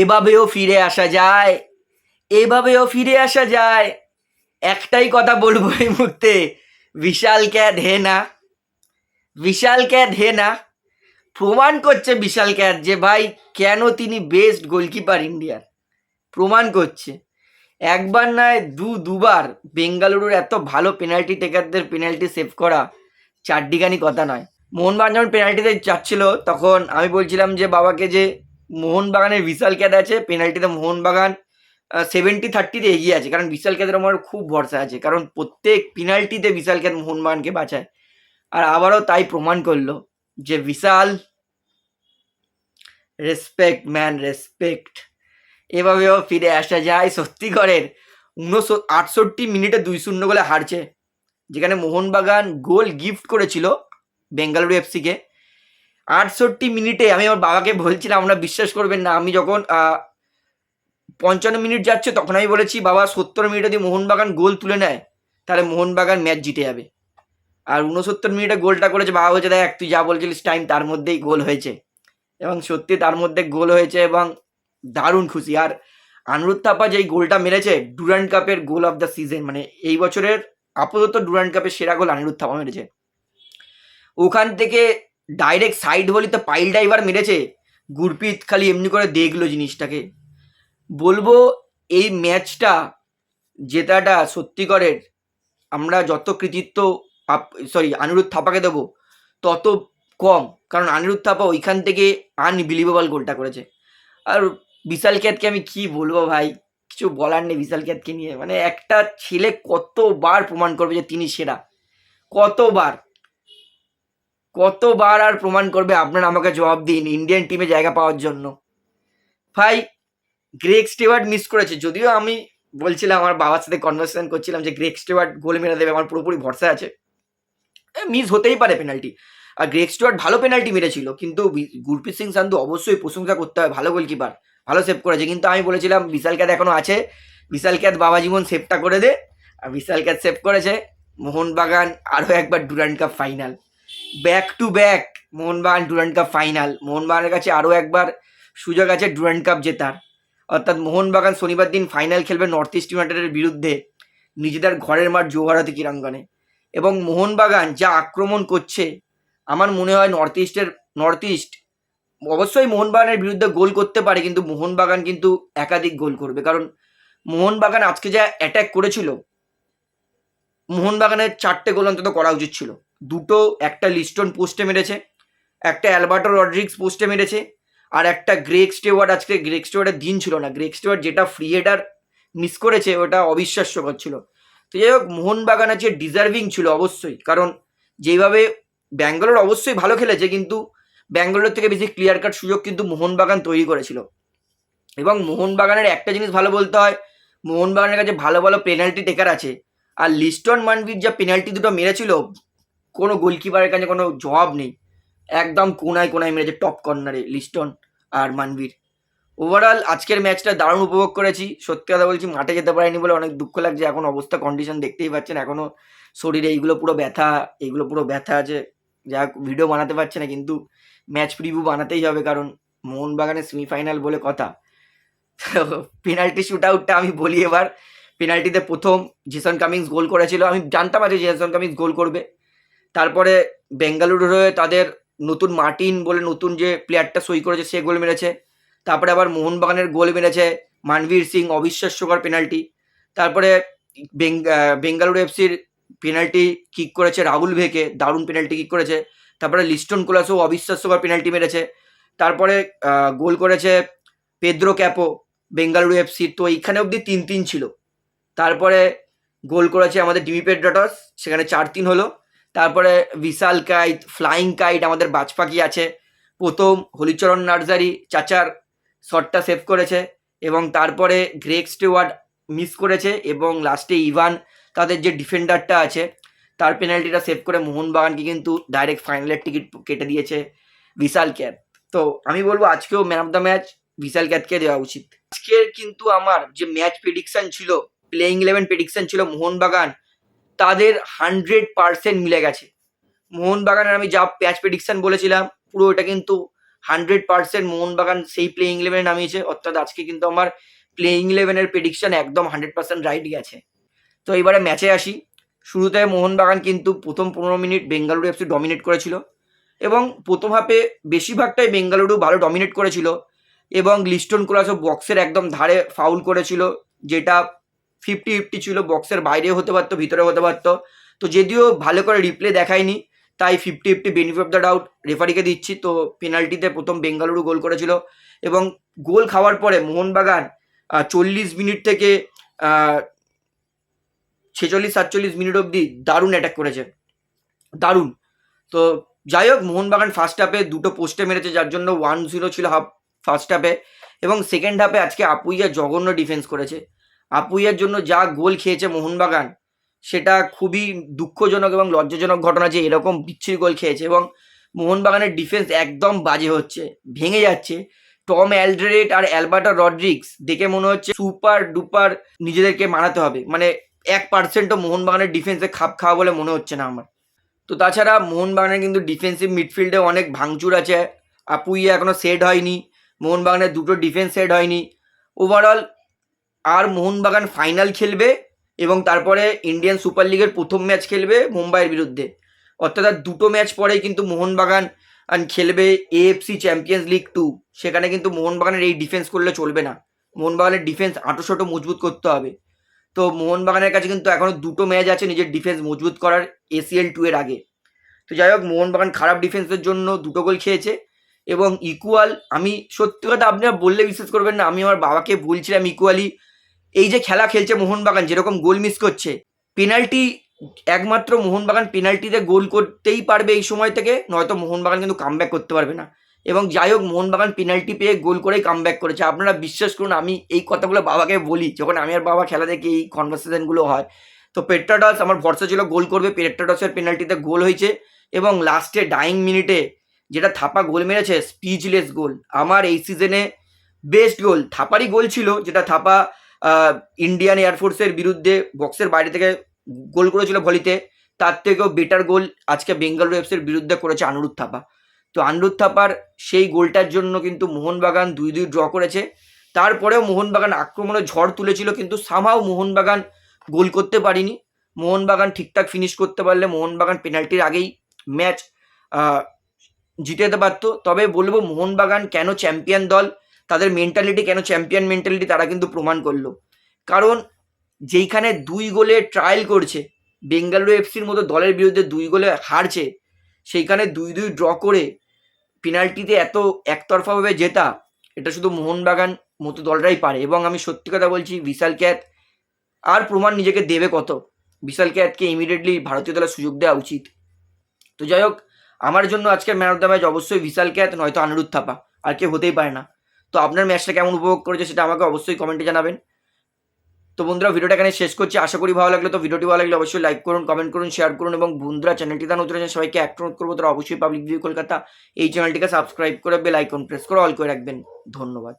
এভাবেও ফিরে আসা যায়, এভাবেও ফিরে আসা যায়। একটাই কথা বলব এই মুহূর্তে, বিশাল ক্যাট হে না। বিশাল ক্যাট হে না। প্রমাণ করছে বিশাল ক্যাট যে ভাই, কেন তিনি বেস্ট গোলকিপার ইন্ডিয়ার প্রমাণ করছে। একবার নয়, দু, দুবার বেঙ্গালুরুর এত ভালো পেনাল্টি টেকারদের পেনাল্টি সেভ করা চারডিগানি কথা নয়। মোহনবাগান যখন পেনাল্টিতে যাচ্ছিল, তখন আমি বলছিলাম যে, বাবাকে যে মোহনবাগানের বিশাল ক্যাদ আছে, পেনাল্টিতে মোহনবাগান সেভেন্টি থার্টিতে এগিয়ে আছে, কারণ বিশাল ক্যাদের আমার খুব ভরসা আছে, কারণ প্রত্যেক পেনাল্টিতে বিশাল ক্যাদ মোহনবাগানকে বাঁচায়। আর আবারও তাই প্রমাণ করল যে বিশাল রেসপেক্ট ম্যান রেসপেক্ট এভাবেও ফিরে আসা যায়, সত্যি সত্যিকারের উনশো আটষট্টি মিনিটে দুই শূন্য গোলে হারছে, যেখানে মোহনবাগান গোল গিফট করেছিল, বেঙ্গালুরু এফসিকে আটষট্টি মিনিটে আমি আমার বাবাকে বলছিলাম আমরা বিশ্বাস করবেন না, আমি যখন পঞ্চান্ন মিনিট যাচ্ছে, তখন আমি বলেছি, বাবা, সত্তর মিনিটে যদি মোহনবাগান গোল তুলে নেয়, তাহলে মোহনবাগান ম্যাচ জিতে যাবে। আর উনসত্তর মিনিটে গোলটা করেছে, বাবা বলছে, দেখ, তুই যা বলছিলিস, টাইম তার মধ্যেই গোল হয়েছে। এবং সত্যি তার মধ্যে গোল হয়েছে এবং দারুণ খুশি। আর আনিরুদ্ধ থাপা যেই গোলটা মেরেছে ডুরান্ড কাপের গোল অফ দ্য সিজন মানে এই বছরের আপাতত ডুরান্ড কাপের সেরা গোল আনিরুদ্ধ থাপা মেরেছে। ওখান থেকে ডাইরেক্ট সাইড বলিতে পাইল ড্রাইভার মেরেছে। গুরপিত খালি এমনি করে দেখল জিনিসটাকে। বলব এই ম্যাচটা জেতাটা সত্যিকারের আমরা যত কৃতিত্ব সরি আনিরুদ্ধ থাপাকে দেবো, তত কম। কারণ আনিরুদ্ধ থাপা ওইখান থেকে আনবিলিভেবল গোলটা করেছে। আর বিশাল ক্যাতকে আমি কি বলব ভাই? কিছু বলার নেই বিশাল ক্যাতকে নিয়ে। মানে একটা ছেলে কতবার প্রমাণ করবে যে তিনি সেরা? কতবার? কতবার আর প্রমাণ করবে? আপনারা আমাকে জবাব দিন ইন্ডিয়ান টিমে জায়গা পাওয়ার জন্য। ভাই গ্রেক স্টেওয়ার্ড মিস করেছে। যদিও আমি বলছিলাম, আমার বাবার সাথে কনভারসেশন করছিলাম যে গ্রেক স্টেওয়ার্ড গোল মেরে দেবে, আমার পুরোপুরি ভরসা আছে। মিস হতেই পারে পেনাল্টি আর গ্রেক স্টুয়ার্ট ভালো পেনাল্টি মেরেছিল, কিন্তু গুরপ্রীত সিং সান্ধু অবশ্যই প্রশংসা করতে হয়, ভালো গোলকিপার ভালো সেভ করেছে। কিন্তু আমি বলেছিলাম, বিশাল ক্যাত এখনও আছে। বিশাল ক্যাত বাবা জীবন সেভটা করে দে। আর বিশাল ক্যাত সেভ করেছে মোহনবাগান আরও একবার Durand cup final back to back Mohun Bagan Durand cup final মোহনবাগানের কাছে আরও একবার সুযোগ আছে ডুরান্ড কাপ জেতার। অর্থাৎ মোহনবাগান শনিবার দিন ফাইনাল খেলবে নর্থ ইস্ট ইউনাইটেডের বিরুদ্ধে নিজেদের ঘরের মাঠ জৌহারাতি ক্রীড়াঙ্গনে। এবং মোহনবাগান যা আক্রমণ করছে, আমার মনে হয় নর্থ ইস্টের নর্থ ইস্ট অবশ্যই মোহনবাগানের বিরুদ্ধে গোল করতে পারে, কিন্তু মোহনবাগান কিন্তু একাধিক গোল করবে। কারণ মোহনবাগান আজকে যা অ্যাটাক করেছিল, মোহনবাগানের চারটে গোল অন্তত করা উচিত ছিল। দুটো, একটা লিস্টন পোস্টে মেরেছে, একটা অ্যালবার্টো রড্রিক্স পোস্টে মেরেছে, আর একটা গ্রেক স্টেওয়ার্ড, আজকে গ্রেক স্টেওয়ার্ডের দিন ছিল না। গ্রেক স্টেওয়ার্ড যেটা ফ্রি হেডার মিস করেছে, ওটা অবিশ্বাস্যকর ছিল। তো যাই হোক, মোহনবাগান আছে ডিজার্ভিং ছিল অবশ্যই, কারণ যেভাবে ব্যাঙ্গালোর অবশ্যই ভালো খেলেছে, কিন্তু ব্যাঙ্গালোর থেকে বেশি ক্লিয়ার কাট সুযোগ কিন্তু মোহনবাগান তৈরি করেছিল। এবং মোহনবাগানের একটা জিনিস ভালো বলতে হয়, মোহনবাগানের কাছে ভালো ভালো পেনাল্টি টেকার আছে, আর লিস্টন মানবির যা পেনাল্টি দুটো মেরেছিল কোনো গোলকিপারের কাছে কোনো জবাব নেই। একদম কোনায় কোনায় মেরেছে টপ কর্নারে লিস্টন আর মানবীর। ওভারঅল আজকের ম্যাচটা দারুণ উপভোগ করেছি। সত্যি কথা বলছি, মাঠে যেতে পারিনি বলে অনেক দুঃখ লাগছে। এখন অবস্থা কন্ডিশন দেখতেই পাচ্ছেন। এখনও শরীরে এইগুলো পুরো ব্যথা, এইগুলো পুরো ব্যথা আছে। যা ভিডিও বানাতে পারছে না, কিন্তু ম্যাচ প্রিভিউ বানাতেই হবে, কারণ মোহনবাগানের সেমিফাইনাল বলে কথা। পেনাল্টি শ্যুট আউটটা আমি বলি এবার। পেনাল্টিতে প্রথম জেসন কামিংস গোল করেছিল। আমি জানতাম আজকে জেসন কামিংস গোল করবে। তারপরে বেঙ্গালুরুর হয়ে তাদের নতুন মার্টিন বলে নতুন যে প্লেয়ারটা সই করেছে, সে গোল মেরেছে। তারপরে আবার মোহনবাগানের গোল মেরেছে মানবীর সিং অবিশ্বাস্যকর পেনাল্টি তারপরে বেঙ্গ- বেঙ্গালুরু এফসির পেনাল্টি কিক করেছে রাহুল ভেকে, দারুণ পেনাল্টি কিক করেছে। তারপরে লিস্টন কোলাসও অবিশ্বাস্যকর পেনাল্টি মেরেছে। তারপরে গোল করেছে পেদ্রো ক্যাপো, বেঙ্গালুরু এফসি। তো এইখানে অবধি তিন তিন ছিল। তারপরে গোল করেছে আমাদের ডিমি পেড্রাটস সেখানে চার তিন হলো। তারপরে বিশাল কাইট ফ্লাইং কাইট আমাদের বাজপাখি আছে। প্রথম হলিচরণ নার্সারি চাচার শটটা সেভ করেছে এবং তারপরে গ্রেক স্টেওয়ার্ড মিস করেছে এবং লাস্টে ইভান তাদের যে ডিফেন্ডারটা আছে, তার পেনাল্টিটা সেভ করে মোহনবাগানকে কিন্তু ডাইরেক্ট ফাইনালের টিকিট কেটে দিয়েছে বিশাল ক্যাত তো আমি বলব আজকেও man of the match Vishal ক্যাতকে দেওয়া উচিত। আজকের কিন্তু আমার যে ম্যাচ প্রেডিকশন ছিল প্লেইং ইলেভেন প্রেডিকশন ছিল মোহনবাগান তাদের হান্ড্রেড পার্সেন্ট মিলে গেছে। মোহনবাগানের আমি যা ম্যাচ প্রেডিকশন বলেছিলাম, পুরো এটা কিন্তু হান্ড্রেড পার্সেন্ট মোহনবাগান সেই প্লেইং ইলেভেনে নামিয়েছে। অর্থাৎ আজকে কিন্তু আমার প্লেইং ইলেভেনের প্রেডিকশন একদম হান্ড্রেড পার্সেন্ট রাইট গেছে। তো এবারে ম্যাচে আসি। শুরুতে মোহনবাগান কিন্তু প্রথম পনেরো মিনিট বেঙ্গালুরু এফসি ডমিনেট করেছিল এবং প্রথম হাফে বেশিরভাগটাই বেঙ্গালুরু ভালো ডমিনেট করেছিল এবং লিস্টন কোলাসও বক্সের একদম ধারে ফাউল করেছিল, যেটা ফিফটি ফিফটি ছিল বক্সের বাইরে হতে পারতো ভিতরে হতে পারতো। তো যদিও ভালো করে রিপ্লে দেখায়নি, তাই fifty fifty benefit of the doubt রেফারিকে দিচ্ছি। তো পেনাল্টিতে প্রথম বেঙ্গালুরু গোল করেছিল এবং গোল খাওয়ার পরে মোহনবাগান চল্লিশ মিনিট থেকে ছেচল্লিশ, সাতচল্লিশ মিনিট অবধি দারুণ অ্যাটাক করেছে। দারুণ। তো যাই হোক, মোহনবাগান ফার্স্ট হাফে দুটো পোস্টে মেরেছে, যার জন্য ওয়ান জিরো ছিল হাফ ফার্স্ট হাফে এবং সেকেন্ড হাফে আজকে আপুইয়া জঘন্য ডিফেন্স করেছে। আপুইয়ার জন্য যা গোল খেয়েছে মোহনবাগান, সেটা খুবই দুঃখজনক এবং লজ্জাজনক ঘটনা যে এরকম বিচ্ছিরি গোল খেয়েছে এবং মোহনবাগানের ডিফেন্স একদম বাজে হচ্ছে, ভেঙে যাচ্ছে। টম অ্যালড্রেট আর অ্যালবার্টা রড্রিক্স দেখে মনে হচ্ছে সুপার ডুপার নিজেদেরকে মানাতে হবে। মানে এক পার্সেন্টও মোহনবাগানের ডিফেন্সে খাপ খাওয়া বলে মনে হচ্ছে না আমার। তো তাছাড়া মোহনবাগানের কিন্তু ডিফেন্সিভ মিডফিল্ডে অনেক ভাঙচুর আছে। আপুইয়া এখনও সেট হয়নি, মোহনবাগানের দুটো ডিফেন্স সেট হয়নি। ওভারঅল আর মোহনবাগান ফাইনাল খেলবে এবং তারপরে ইন্ডিয়ান সুপার লিগের প্রথম ম্যাচ খেলবে মুম্বাইয়ের বিরুদ্ধে। অর্থাৎ আর দুটো ম্যাচ পরেই কিন্তু মোহনবাগান খেলবে এএফসি চ্যাম্পিয়ন্স লিগ টু সেখানে কিন্তু মোহনবাগানের এই ডিফেন্স করলে চলবে না। মোহনবাগানের ডিফেন্স আঁটোশোটো মজবুত করতে হবে। তো মোহনবাগানের কাছে কিন্তু এখনও দুটো ম্যাচ আছে নিজের ডিফেন্স মজবুত করার এসিএল টু এর আগে। তো যাই হোক, মোহনবাগান খারাপ ডিফেন্সের জন্য দুটো গোল খেয়েছে এবং ইকুয়াল আমি সত্যি কথা আপনারা বললে বিশ্বাস করবেন না, আমি আমার বাবাকে বলছিলাম ইকুয়ালি এই যে খেলা খেলছে মোহনবাগান, যেরকম গোল মিস করছে পেনাল্টি একমাত্র মোহনবাগান পেনাল্টিতে গোল করতেই পারবে এই সময় থেকে, নয়তো মোহনবাগান কিন্তু কামব্যাক করতে পারবে না। এবং যাই হোক, মোহনবাগান পেনাল্টি পেয়ে গোল করেই কামব্যাক করেছে। আপনারা বিশ্বাস করুন, আমি এই কথাগুলো বাবাকে বলি, যখন আমি আর বাবা খেলা দেখি, এই কনভারসেশনগুলো হয়, তো পেট্রাডস আমার ভরসা ছিল গোল করবে পেট্রাডসের পেনাল্টিতে গোল হয়েছে, এবং লাস্টে ডাইং মিনিটে যেটা থাপা গোল মেরেছে স্পিচলেস গোল, আমার এই সিজনে বেস্ট গোল থাপারই গোল ছিল, যেটা থাপা ইন্ডিয়ান এয়ারফোর্সের বিরুদ্ধে বক্সের বাইরে থেকে গোল করেছিল ভলিতে, তার থেকেও বেটার গোল আজকে বেঙ্গালুরু এফসির বিরুদ্ধে করেছে আনুরুদ্ধ থাপা তো আনুরুদ্ধ থাপার সেই গোলটার জন্য কিন্তু মোহনবাগান দুই দুই ড্র করেছে। তারপরেও মোহনবাগান আক্রমণে ঝড় তুলেছিল, কিন্তু সামাও মোহনবাগান গোল করতে পারিনি। মোহনবাগান ঠিকঠাক ফিনিশ করতে পারলে মোহনবাগান পেনাল্টির আগেই ম্যাচ জিতে যেতে পারতো। তবে বলব মোহনবাগান কেন চ্যাম্পিয়ন দল? তাদের মেন্টালিটি কেন? চ্যাম্পিয়ন মেন্টালিটি তারা কিন্তু প্রমাণ করল। কারণ যেইখানে দুই গোলে ট্রায়াল করছে, বেঙ্গালুরু এফসির মতো দলের বিরুদ্ধে দুই গোলে হারছে, সেইখানে দুই দুই ড্র করে পেনাল্টিতে এত একতরফাভাবে জেতা, এটা শুধু মোহনবাগান মতো দলরাই পারে। এবং আমি সত্যি কথা বলছি, বিশাল ক্যাত আর প্রমাণ নিজেকে দেবে কত? বিশাল ক্যাতকে ইমিডিয়েটলি ভারতীয় দলের সুযোগ দেওয়া উচিত। তো যাই হোক, আমার জন্য আজকের ম্যান অফ দ্য ম্যাচ অবশ্যই বিশাল ক্যাত নয়তো আনিরুদ্ধ থাপা, আর কেউ হতেই পারে না। তো আপনার ম্যাচটা কেমন উপভোগ করেছে সেটা আমাকে অবশ্যই কমেন্টে জানাবেন। তো বন্ধুরা, ভিডিওটা এখানে শেষ করছি। আশা করি ভালো লাগল। তো ভিডিওটি ভালো লাগলে অবশ্যই লাইক করুন কমেন্ট করুন শেয়ার করুন এবং বন্ধুরা চ্যানেলটি দান আছে সবাইকে এক অনুরোধ করব, তারা অবশ্যই পাবলিক ভিউ কলকাতা এই চ্যানেলটিকে সাবস্ক্রাইব করে বেল আইকন প্রেস করে অল করে রাখবেন। ধন্যবাদ।